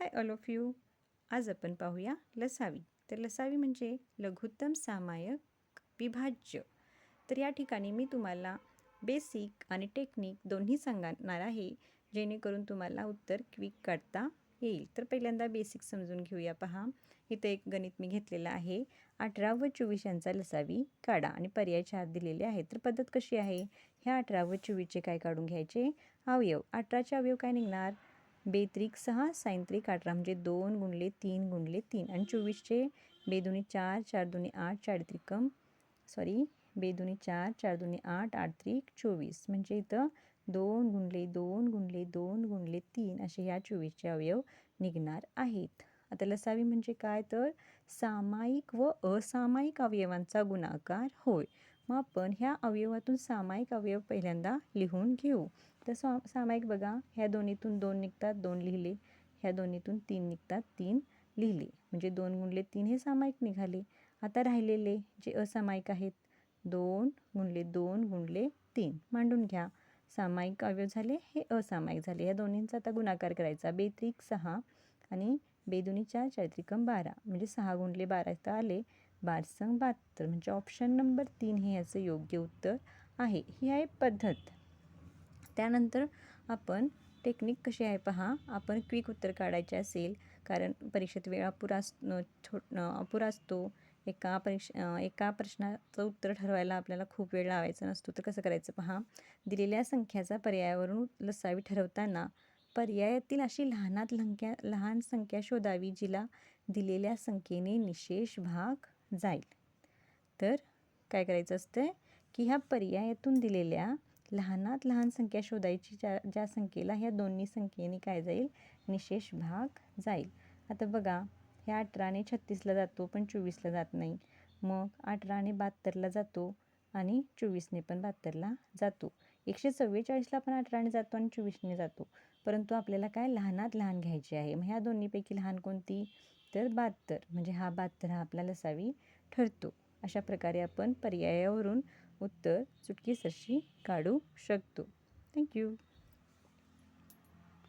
Hi all of you. आज आपण पाहूया लसावी. तर लसावी म्हणजे लघुत्तम सामायक विभाज्य. तर या ठिकाणी मी तुम्हाला बेसिक आणि टेक्निक दोन्ही सांगणार आहे जेणेकरून तुम्हाला उत्तर क्विक काढता येईल. तर पहिल्यांदा बेसिक समजून घेऊया पहा. इथं एक गणित मी घेतलेलं आहे. अठरा व चोवीस यांचा लसावी काढा. आणि पर्याय चार दिलेले आहे तर पद्धत कशी आहे? ह्या अठरा व चोवीसचे काय काढून घ्यायचे? अवयव. अठराचे अवयव काय निघणार? बेत्रिक सहा सायंत्रिक अठरा म्हणजे दोन गुणले तीन गुणले तीन. आणि चोवीसचे बेदुनी चार चार दुनी आठ चार त्रिकम सॉरी बेदुनी चार चार दुनी आठ आठ त्रिक चोवीस. म्हणजे इथं दोन गुणले दोन गुणले दोन गुणले तीन असे ह्या चोवीसचे अवयव निघणार आहेत. आता लसावी म्हणजे काय? तर सामायिक व असामायिक अवयवांचा गुणाकार होय. मग आपण ह्या अवयवातून सामायिक अवयव पहिल्यांदा लिहून घेऊ. तर सा सामायिक बघा ह्या दोन्हीतून दोन निघतात दोन लिहिले. ह्या दोन्हीतून तीन निघतात तीन लिहिले. म्हणजे दोन गुणले तीन हे सामायिक निघाले. आता राहिलेले जे असामायिक आहेत दोन गुणले दोन गुणले तीन. मांडून घ्या. सामायिक अवयव झाले हे असामायिक झाले. या दोन्हींचा आता गुणाकार करायचा. बेत्रिक सहा आणि बेदुनी चार चारित्रिकम बारा. म्हणजे सहा गुणले बारा इथं आले. बारसंग बहात्तर म्हणजे ऑप्शन नंबर तीन हे याचं योग्य उत्तर आहे. ही आहे पद्धत. त्यानंतर आपण टेक्निक कशी आहे पहा. आपण क्विक उत्तर काढायचे असेल कारण परीक्षेत वेळ अपुरा अस छो अपुरा असतो. एका परीक्षा एका प्रश्नाचं उत्तर ठरवायला आपल्याला खूप वेळ लावायचा नसतो. तर कसं करायचं पहा. दिलेल्या संख्याचा पर्यायावरून लसावी ठरवताना पर्यायातील अशी लहानात लंक्या लहान संख्या शोधावी जिला दिलेल्या संख्येने निशेष भाग जाईल. तर काय करायचं असतं की ह्या पर्यायातून दिलेल्या लहानात लहान संख्या शोधायची ज्या ज्या संख्येला ह्या दोन्ही संख्येने काय जाईल? निशेष भाग जाईल. आता बघा ह्या अठराने छत्तीसला जातो पण चोवीसला जात नाही. मग अठराने बहात्तरला जातो आणि चोवीसने पण बहात्तरला जातो. एकशे चव्वेचाळीसला पण अठराने जातो आणि चोवीसने जातो. परंतु आपल्याला काय? लहानात लहान घ्यायची आहे. मग ह्या दोन्हीपैकी लहान कोणती? तर बहात्तर. म्हणजे हा बहात्तर हा आपला लसावी ठरतो. अशा प्रकारे आपण पर्यायावरून उत्तर चुटकीसरशी काढू शकतो. थँक्यू